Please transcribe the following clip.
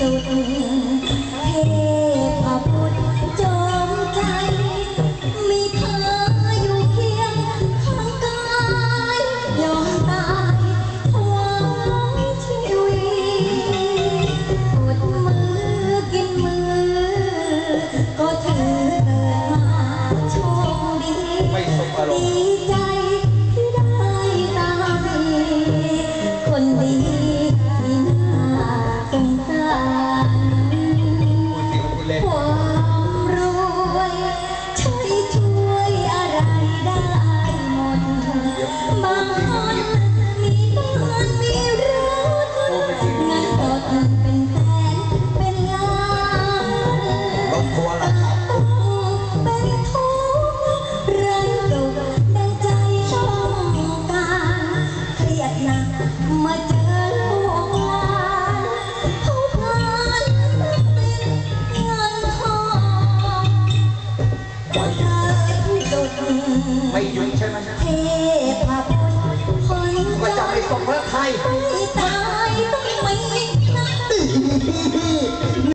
สุด เล่น ความรวยใช้ช่วยอะไรได้หมด บางคนมีบ้านมีรถเงินสดเป็นแสนเป็นล้านรถทัวร์ละครับเป็นทุกข์ไร้สุดังใจต้องการเครียดหนักมาเจอ ไม่หยุดใช่ไหมเท